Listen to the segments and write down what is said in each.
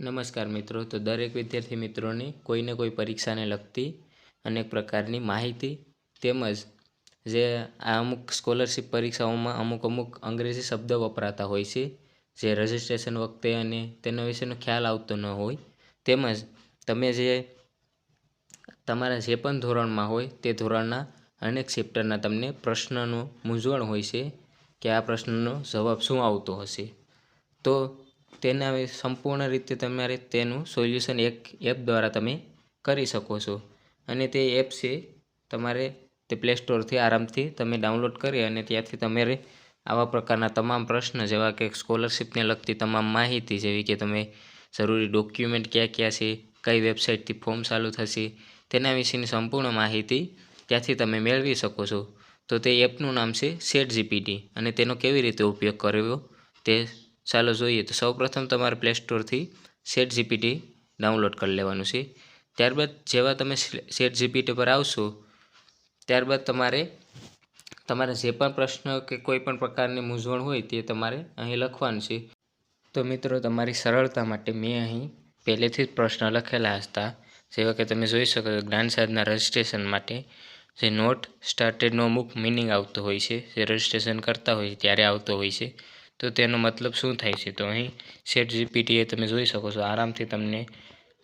નમસ્કાર મિત્રો. તો દરેક વિદ્યાર્થી મિત્રોને કોઈને કોઈ પરીક્ષાને લગતી અનેક પ્રકારની માહિતી તેમજ જે આ અમુક સ્કોલરશિપ પરીક્ષાઓમાં અમુક અમુક અંગ્રેજી શબ્દ વપરાતા હોય છે, જે રજિસ્ટ્રેશન વખતે અને તેના વિશેનો ખ્યાલ આવતો ન હોય, તેમજ તમે જે તમારા જે પણ ધોરણમાં હોય તે ધોરણના અનેક ચેપ્ટરના તમને પ્રશ્નનો મૂંઝવણ હોય છે કે આ પ્રશ્નનો જવાબ શું આવતો હશે. તો તેના સંપૂર્ણ રીતે તમારે તેનું સોલ્યુશન એક એપ દ્વારા તમે કરી શકો છો. અને તે એપ છે, તમારે તે પ્લે સ્ટોરથી આરામથી તમે ડાઉનલોડ કરી અને ત્યાંથી તમારે આવા પ્રકારના તમામ પ્રશ્ન જેવા કે સ્કોલરશિપને લગતી તમામ માહિતી જેવી કે તમે જરૂરી ડોક્યુમેન્ટ ક્યાં ક્યાં છે, કઈ વેબસાઇટથી ફોર્મ ચાલુ થશે, તેના વિશેની સંપૂર્ણ માહિતી ત્યાંથી તમે મેળવી શકો છો. તો તે એપનું નામ છે સેટ જીપીટી અને તેનો કેવી રીતે ઉપયોગ કરવો તે ચાલો જોઈએ. તો સૌપ્રથમ તમારે પ્લે સ્ટોરથી સેટ જીપીટી ડાઉનલોડ કરી લેવાનું છે. ત્યારબાદ જેવા તમે સેટ જીપીટી પર આવશો, ત્યારબાદ તમારે તમારે જે પણ પ્રશ્ન કે કોઈ પણ પ્રકારની મૂંઝવણ હોય તે તમારે અહીં લખવાનું છે. તો મિત્રો, તમારી સરળતા માટે મેં અહીં પહેલેથી જ પ્રશ્ન લખેલા હતા. જેવા કે તમે જોઈ શકો છો, જ્ઞાન સાધના રજિસ્ટ્રેશન માટે જે નોટ સ્ટાર્ટેડનો અમુક મિનિંગ આવતો હોય છે, જે રજિસ્ટ્રેશન કરતા હોય ત્યારે આવતો હોય છે. તો તેનો મતલબ શું થાય છે? તો અહીં સેટ જીપીટીએ તમે જોઈ શકો છો, આરામથી તમને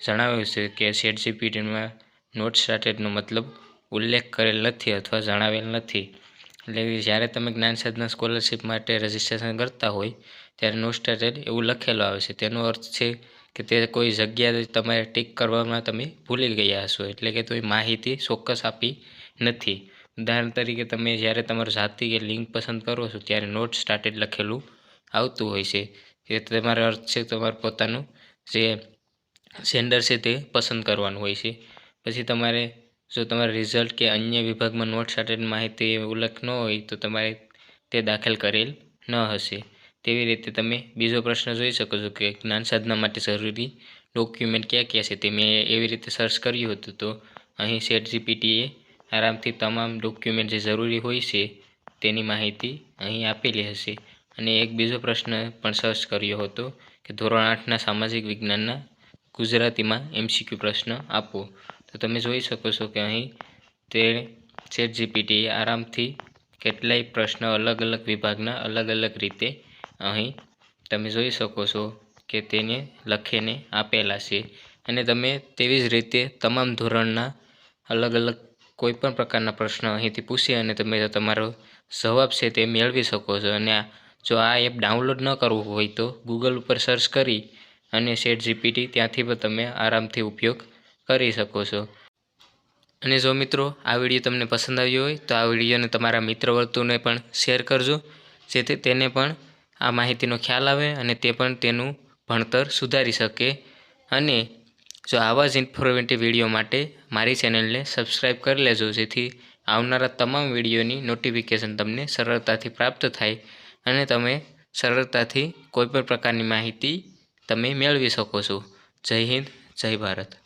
જણાવ્યું છે કે શેટ જીપીટીમાં નોટ સ્ટાર્ટેડનો મતલબ ઉલ્લેખ કરેલ નથી અથવા જણાવેલ નથી. એટલે જ્યારે તમે જ્ઞાન સાધના સ્કોલરશિપ માટે રજિસ્ટ્રેશન કરતા હોય, ત્યારે નોટ સ્ટાર્ટેડ એવું લખેલું આવે છે. તેનો અર્થ છે કે તે કોઈ જગ્યાએ તમારે ટીક કરવામાં તમે ભૂલી ગયા હશો, એટલે કે કોઈ માહિતી ચોક્કસ આપી નથી. ઉદાહરણ તરીકે, તમે જ્યારે તમારું જાતિ કે લિંક પસંદ કરો છો, ત્યારે નોટ સ્ટાર્ટેડ લખેલું આવતું હોય છે. એ તમારો અર્થ છે તમારે પોતાનું જે સેન્ડર છે તે પસંદ કરવાનું હોય છે. પછી તમારે જો તમારે રિઝલ્ટ કે અન્ય વિભાગમાં નોટ સ્ટાર્ટેડ માહિતી ઉલ્લેખ ન હોય તો તમારે તે દાખલ કરેલ ન હશે. તેવી રીતે તમે બીજો પ્રશ્ન જોઈ શકો છો કે જ્ઞાન સાધના માટે જરૂરી ડોક્યુમેન્ટ ક્યાં ક્યાં છે તે મેં એવી રીતે સર્ચ કર્યું હતું તો અહીં સેટ જીપીટીએ આરામથી તમામ ડોક્યુમેન્ટ જે જરૂરી હોય છે તેની માહિતી અહીં આપેલી હશે. અને એક બીજો પ્રશ્ન પણ સર્ચ કર્યો હતો કે ધોરણ આઠના સામાજિક વિજ્ઞાનના ગુજરાતીમાં એમસીક્યુ પ્રશ્ન આપો. તો તમે જોઈ શકો છો કે અહીં તે ચેટ જીપીટી આરામથી કેટલાય પ્રશ્ન અલગ અલગ વિભાગના અલગ અલગ રીતે અહીં તમે જોઈ શકો છો કે તેને લખીને આપેલા છે. અને તમે તેવી જ રીતે તમામ ધોરણના અલગ અલગ કોઈપણ પ્રકારના પ્રશ્ન અહીંથી પૂછી અને તમે તમારો જવાબ છે તે મેળવી શકો છો. અને આ જો આ એપ ડાઉનલોડ ન કરવું હોય તો ગૂગલ ઉપર સર્ચ કરી અને સેટ જીપીટી ત્યાંથી પણ તમે આરામથી ઉપયોગ કરી શકો છો. અને જો મિત્રો, આ વીડિયો તમને પસંદ આવ્યો હોય તો આ વિડીયોને તમારા મિત્ર વર્તુને પણ શેર કરજો, જેથી તેને પણ આ માહિતીનો ખ્યાલ આવે અને તે પણ તેનું ભણતર સુધારી શકે. અને જો આવા જ ઇન્ફોર્મેટિવ વીડિયો માટે મારી ચેનલને સબસ્ક્રાઈબ કરી લેજો, જેથી આવનારા તમામ વિડીયોની નોટિફિકેશન તમને સરળતાથી પ્રાપ્ત થાય. અને તમે સરળતાથી કોઈપણ પ્રકારની માહિતી તમે મેળવી શકો છો. જય હિન્દ જય ભારત.